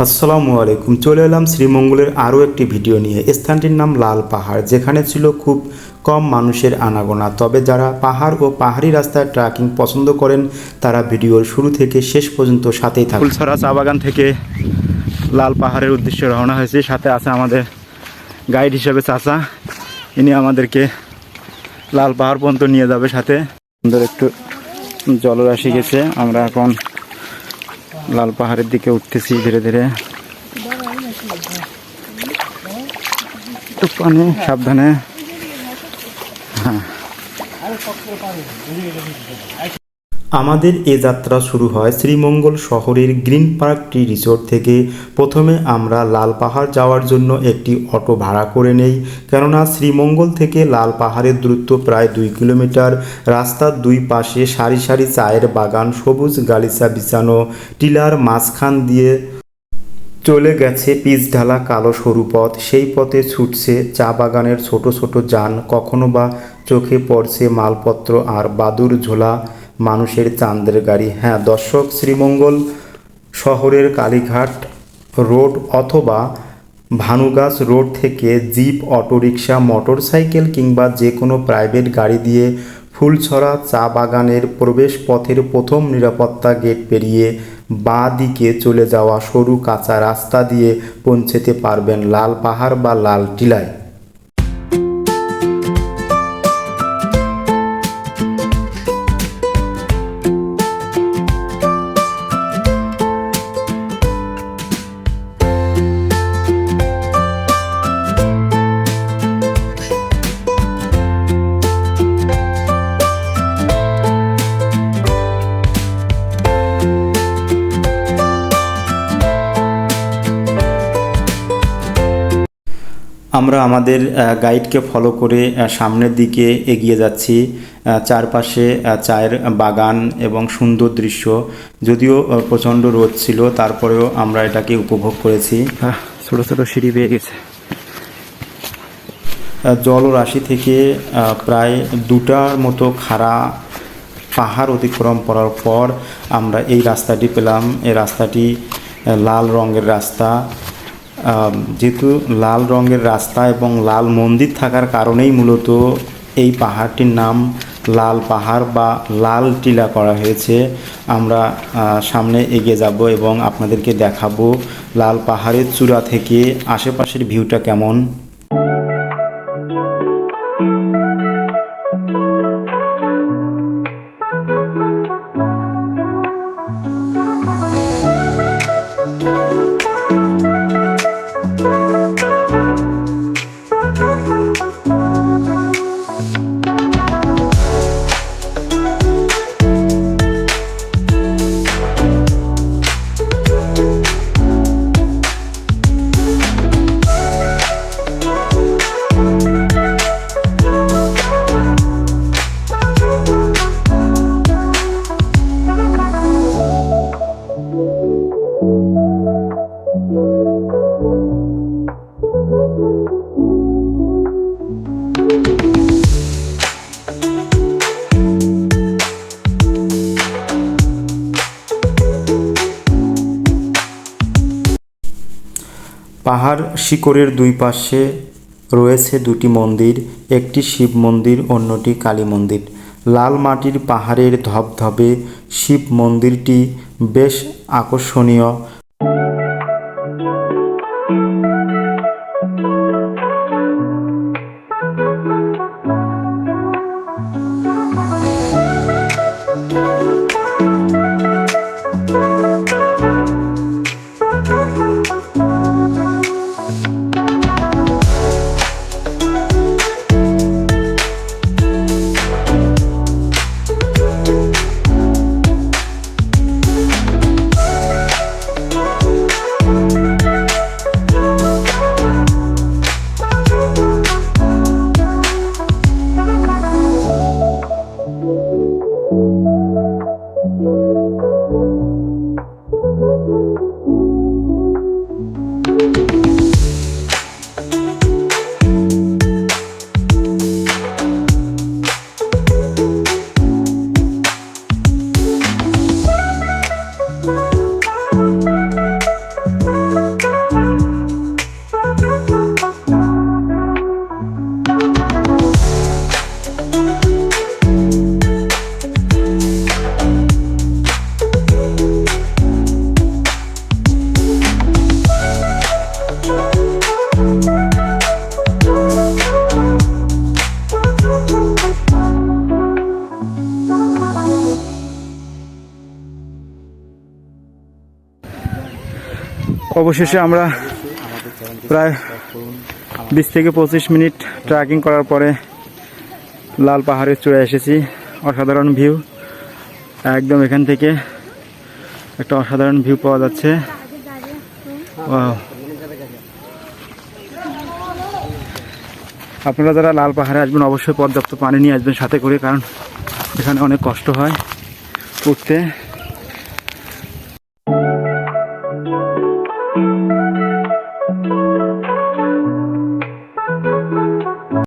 আসসালামু আলাইকুম। চলে এলাম শ্রীমঙ্গলের আরও একটি ভিডিও নিয়ে। স্থানটির নাম লাল পাহাড়, যেখানে ছিল খুব কম মানুষের আনাগোনা। তবে যারা পাহাড় ও পাহাড়ি রাস্তায় ট্রেকিং পছন্দ করেন, তারা ভিডিওর শুরু থেকে শেষ পর্যন্ত সাথেই থাকুন। ফুলছড়া চা বাগান থেকে লাল পাহাড়ের উদ্দেশ্যে রওনা হয়েছে। সাথে আছে আমাদের গাইড হিসেবে চাচা। ইনি আমাদেরকে লাল পাহাড় পর্যন্ত নিয়ে যাবে সাথে। সুন্দর একটু জলরাশি গেছে। আমরা এখন লাল পাহাড়ের দিকে উঠতেছি ধীরে ধীরে। একটু পানি সাবধানে। হ্যাঁ। আমাদের এ যাত্রা শুরু হয় শ্রীমঙ্গল শহরের গ্রিন পার্কটি রিসোর্ট থেকে। প্রথমে আমরা লাল পাহাড় যাওয়ার জন্য একটি অটো ভাড়া করে নেই, কেননা শ্রীমঙ্গল থেকে লাল পাহাড়ের দূরত্ব প্রায় দুই কিলোমিটার। রাস্তার দুই পাশে সারি সারি চায়ের বাগান, সবুজ গালিচা বিছানো, টিলার মাঝখান দিয়ে চলে গেছে পিচ ঢালা কালো সরু পথ। সেই পথে ছুটছে চা বাগানের ছোট ছোট যান, কখনো বা চোখে পড়ছে মালপত্র আর বাদুর ঝোলা। মানুষের চাঁদের গাড়ি। হ্যাঁ দর্শক, শ্রীমঙ্গল শহরের কালীঘাট রোড অথবা ভানুগাছ রোড থেকে জিপ, অটোরিকশা, মোটরসাইকেল কিংবা যে কোনো প্রাইভেট গাড়ি দিয়ে ফুলছড়া চা বাগানের প্রবেশ পথের প্রথম নিরাপত্তা গেট পেরিয়ে বাঁ দিকে চলে যাওয়া সরু কাঁচা রাস্তা দিয়ে পৌঁছেতে পারবেন লাল পাহাড় বা লাল টিলায়। আমরা আমাদের গাইডকে ফলো করে সামনের দিকে এগিয়ে যাচ্ছি। চারপাশে চায়ের বাগান এবং সুন্দর দৃশ্য। যদিও প্রচণ্ড রোদ ছিল তারপরেও আমরা এটাকে উপভোগ করেছি। ছোট ছোট সিঁড়ি পেয়ে গেছে। জলরাশি থেকে প্রায় দুটার মতো খাড়া পাহাড় অতিক্রম করার পর আমরা এই রাস্তাটি পেলাম। এই রাস্তাটি লাল রঙের রাস্তা। যেহেতু লাল রঙের রাস্তা এবং লাল মন্দির থাকার কারণেই মূলত এই পাহাড়টির নাম লাল পাহাড় বা লাল টিলা করা হয়েছে। আমরা সামনে এগিয়ে যাব এবং আপনাদেরকে দেখাবো লাল পাহাড়ের চূড়া থেকে আশেপাশের ভিউটা কেমন। পাহাড় শিকরের দুই পাশে রয়েছে দুটি মন্দির, একটি শিব মন্দির, অন্যটি কালী মন্দির। লাল মাটির পাহাড়ের ধবধবে শিব মন্দিরটি বেশ আকর্ষণীয়। অবশেষে আমরা প্রায় বিশ থেকে পঁচিশ মিনিট ট্রেকিং করার পরে লাল পাহাড়ে চলে এসেছি। অসাধারণ ভিউ। একদম এখান থেকে একটা অসাধারণ ভিউ পাওয়া যাচ্ছে। আপনারা যারা লাল পাহাড়ে আসবেন, অবশ্যই পর্যাপ্ত পানি নিয়ে আসবেন সাথে করে, কারণ এখানে অনেক কষ্ট হয় উঠতে।